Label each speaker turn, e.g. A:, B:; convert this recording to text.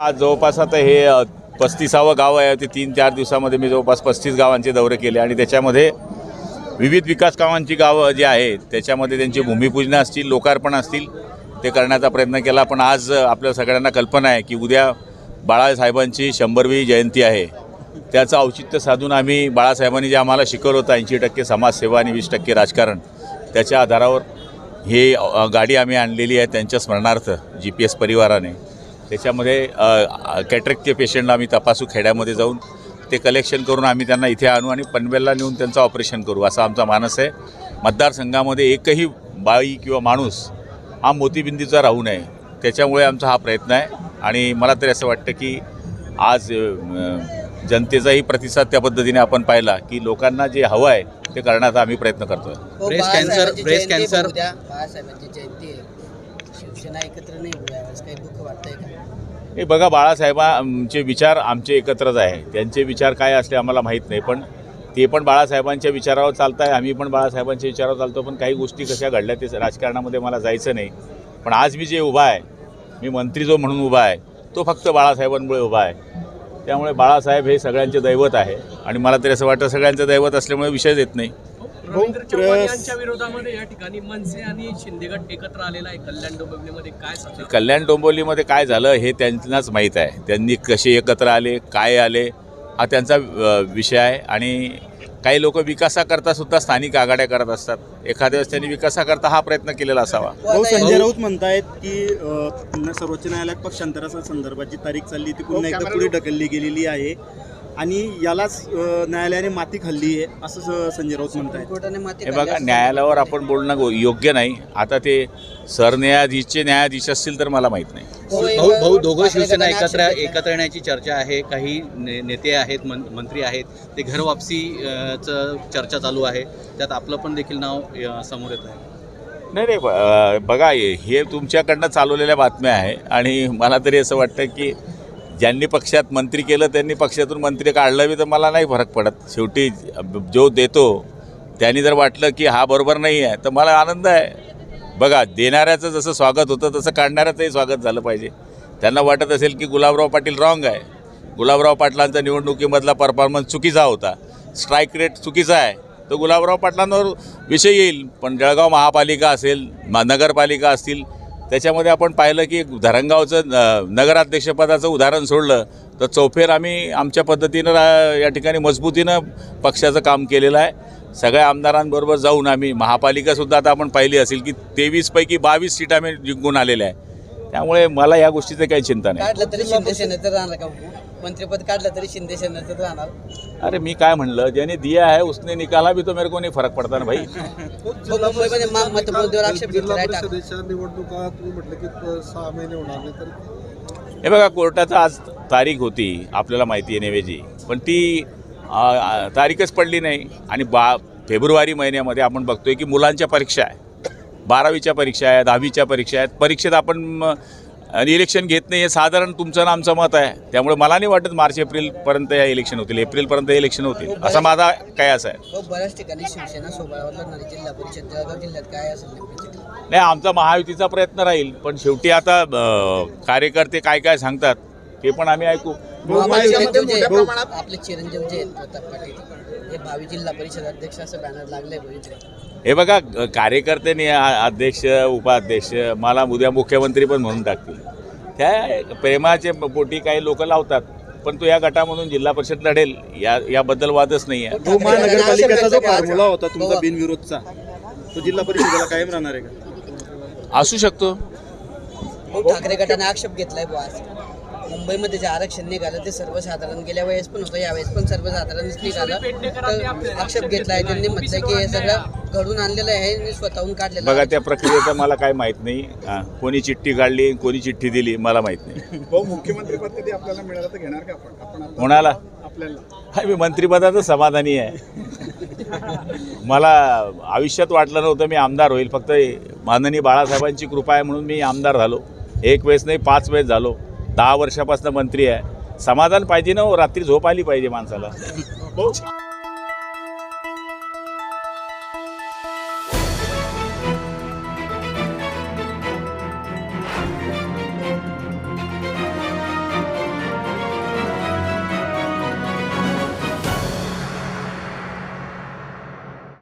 A: आज जवळपास आता हे पस्तीसावं गाव आहे. ते तीन चार दिवसामध्ये मी जवळपास पस्तीस गावांचे दौरे केले आणि त्याच्यामध्ये विविध विकास कामांची गावं जी आहेत त्याच्यामध्ये त्यांची भूमिपूजनं असतील लोकार्पण असतील ते करण्याचा प्रयत्न केला. पण आज आपल्या सगळ्यांना कल्पना आहे की उद्या बाळासाहेबांची शंभरवी जयंती आहे. त्याचं औचित्य साधून आम्ही बाळासाहेबांनी जे आम्हाला शिकवलं होतं ऐंशी टक्के समाजसेवा आणि वीस टक्के राजकारण त्याच्या आधारावर ही गाडी आम्ही आणलेली आहे त्यांच्या स्मरणार्थ जी पी एस परिवाराने. त्याच्यामध्ये कॅटरेकचे पेशंटला आम्ही तपासू खेड्यामध्ये जाऊन. ते कलेक्शन करून आम्ही त्यांना इथे आणू आणि पनवेलला नेऊन त्यांचं ऑपरेशन करू असा आमचा मानस आहे. मतदारसंघामध्ये एकही बाई किंवा माणूस हा मोतीबिंदीचा राहू नये त्याच्यामुळे आमचा हा प्रयत्न आहे. आणि मला तरी असं वाटतं की आज जनतेचाही प्रतिसाद त्या पद्धतीने आपण पाहिला की लोकांना जे हवं आहे ते करण्याचा आम्ही प्रयत्न करतो आहे
B: ब्रेस्ट कॅन्सर ब्रेस्ट कॅन्सर
C: उद्या बाळासाहेबांची जयंती आहे शिवसेना एकत्र नाही काही दुःख वाटतंय का?
A: हे बघा बाळासाहेबांचे विचार आमचे एकत्रच आहे. त्यांचे विचार काय असले आम्हाला माहीत नाही पण ते पण बाळासाहेबांच्या विचारावर चालत आहे आम्ही पण बाळासाहेबांच्या विचारावर चालतो पण काही गोष्टी कशा घडल्या ते राजकारणामध्ये मला जायचं नाही. पण आज मी जे उभा आहे मी मंत्री जो म्हणून उभा आहे तो फक्त बाळासाहेबांमुळे उभा आहे. त्यामुळे बाळासाहेब हे सगळ्यांचे दैवत आहे. आणि मला तरी असं वाटतं सगळ्यांचं दैवत असल्यामुळे विषय येत नाही.
D: रवींद्र चव्हाण यांच्या विरोधामध्ये या ठिकाणी मनसे आणि शिंदेगड एकत्र आलेला आहे. कल्याण डोंबिवलीमध्ये काय
A: कल्याण डोंबिवलीमध्ये काय झालं हे त्यांनाच माहीत आहे. त्यांनी कसे एकत्र आले काय आले हा त्यांचा अ, विषय आहे. आणि काही लोक विकासाकरता सुद्धा स्थानिक आघाड्या करत असतात. एखाद्या वेळेस त्यांनी विकासाकरता हा प्रयत्न केलेला असावा.
E: भाऊ संजय राऊत म्हणतायत की अ, पुन्हा सर्वोच्च न्यायालयात पक्षांतरा संदर्भात जी तारीख चालली ती पुन्हा एकदा पुढे ढकलली गेलेली आहे. आणि यालाच न्यायालयाने माती खाल्ली आहे असं संजय राऊत
C: कोर्टाने माती
A: हे बघा न्यायालयावर आपण बोलणं गो- योग्य नाही. आता ते सरन्यायाधीशचे न्यायाधीश असतील तर मला माहीत नाही.
C: हो,
B: भाऊ भाऊ दोघं शिवसेना एकत्र. एकत्र येण्याची चर्चा आहे. काही ने- नेते आहेत मंत्री आहेत. ते घर वापसी अ, चं चर्चा चालू आहे. त्यात आपलं पण देखील नाव समोर येत आहे.
A: नाही नाही बघा हे तुमच्याकडनं चालवलेल्या बातम्या आहे. आणि मला तरी असं वाटतं की ज्यांनी पक्षात मंत्री केलं त्यांनी पक्षातून मंत्री काढलं बी तर मला नाही फरक पडत. शेवटी जो देतो त्यांनी जर वाटलं की हा बरोबर नाही आहे तर मला आनंद आहे. बघा देणाऱ्याचं जसं स्वागत होतं तसं काढणाऱ्याचंही स्वागत झालं पाहिजे. त्यांना वाटत असेल की गुलाबराव पाटील रॉंग आहे. गुलाबराव पाटलांचा निवडणुकीमधला परफॉर्मन्स चुकीचा होता. स्ट्राईक रेट चुकीचा आहे. तर गुलाबराव पाटलांवर विषय येईल. पण जळगाव महापालिका असेल नगरपालिका असतील त्याच्यामध्ये आपण पाहिलं की धरणगावचं नगराध्यक्षपदाचं उदाहरण सोडलं तर चौफेर आम्ही आमच्या पद्धतीनं रा- या ठिकाणी मजबूतीनं पक्षाचं काम केलेलं आहे. सगळ्या आमदारांबरोबर जाऊन आम्ही महापालिकासुद्धा आता आपण पाहिली असेल की तेवीसपैकी बावीस सीट आम्ही जिंकून आलेल्या आहे त्यामुळे मला या गोष्टीचं काही चिंता नाही.
C: मंत्रिपद काढलं तरी शिंदे सेनेचं राहणार
A: अरे मी काय म्हणलं? ज्याने दिया है उसने निकाला भी तो मेरे को नहीं फरक पडता ना भाई.
C: हो, मुंबईमध्ये मा- मतमोजणीवर आक्षेप घेतला आहे ठाकरे.
F: परिषदेच्या निवडणुका तुम्ही म्हटलं की अ, सहा महिने होणार नाही तर
A: हे बघा कोर्टाचं आज तारीख होती आपल्याला माहिती आहे नेवेजी पण ती तारीखच पडली नाही. आणि बा फेब्रुवारी महिन्यामध्ये आपण बघतोय की मुलांच्या परीक्षा आहे बारावीच्या परीक्षा आहेत दहावीच्या परीक्षा आहेत. परीक्षेत आपण म, इलेक्शन घेत नाही हे साधारण तुमचं आणि आमचं मत आहे. त्यामुळे मला नाही वाटत मार्च एप्रिलपर्यंत या इलेक्शन होतील. एप्रिलपर्यंत इलेक्शन होतील. असा माझा काय असा आहे.
C: हो बऱ्याच ठिकाणी शिवसेना जिल्हा परिषद जिल्ह्यात काय?
A: नाही. आमचा महायुतीचा प्रयत्न राहील. पण शेवटी आता कार्यकर्ते काय काय सांगतात ते पण आम्ही ऐकू.
C: आपले चिरंजीव जे
E: भाऊ-
C: आहेत- आपले चिरंजीव जे आहेत प्रताप पाटील हे भावी जिल्हा परिषद अध्यक्ष असं बॅनर लागलंय
A: हे बघा कार्यकर्त्यांनी आ- अध्यक्ष उपाध्यक्ष मला उद्या मुख्यमंत्री पण म्हणून टाकतील. त्या प्रेमाचे पोटी काही लोक लावतात पण तो या गटामधून जिल्हा परिषद लढेल या याबद्दल वादच नाही आहे
E: भाऊ महानगरपालिकेचा जो फॉर्म्युला होता
C: हो.
E: तुमचा बिनविरोधचा तो जिल्हा परिषदेला कायम राहणार आहे का?
A: असू शकतो.
C: ठाकरे गटाने आक्षेप घेतलाय बुवा. आज मुंबईमध्ये जे आरक्षण निघालं ते सर्वसाधारण गेल्या वेळेस पण होतं यावेळेस पण सर्वसाधारणच निघालं. तर आक्षेप घेतलाय त्यांनी म्हटलंय की हे सगळं घडून आणलेलं आहे आणि स्वतःहून काढलेलं
A: बघा
C: आहे.
A: त्या प्रक्रियेचं मला काय माहीत नाही. हा, कोणी चिठ्ठी काढली कोणी चिठ्ठी दिली मला माहीत नाही.
F: भाऊ मुख्यमंत्री पद कधी आपल्याला मिळालं तर घेणार का आपण? आपण आता-
A: कोणाला?
F: आपल्याला.
A: हा मी मंत्रिपदाचं समाधानी आहे. मला आयुष्यात वाटलं नव्हतं मी आमदार होईल फक्त माननीय बाळासाहेबांची कृपा आहे म्हणून मी आमदार झालो. एक वेळेस नाही पाच वेळेस झालो. दहा वर्षापासून मंत्री आहे. समाधान पाहिजे ना हो, रात्री झोप आली पाहिजे माणसाला.
F: हो.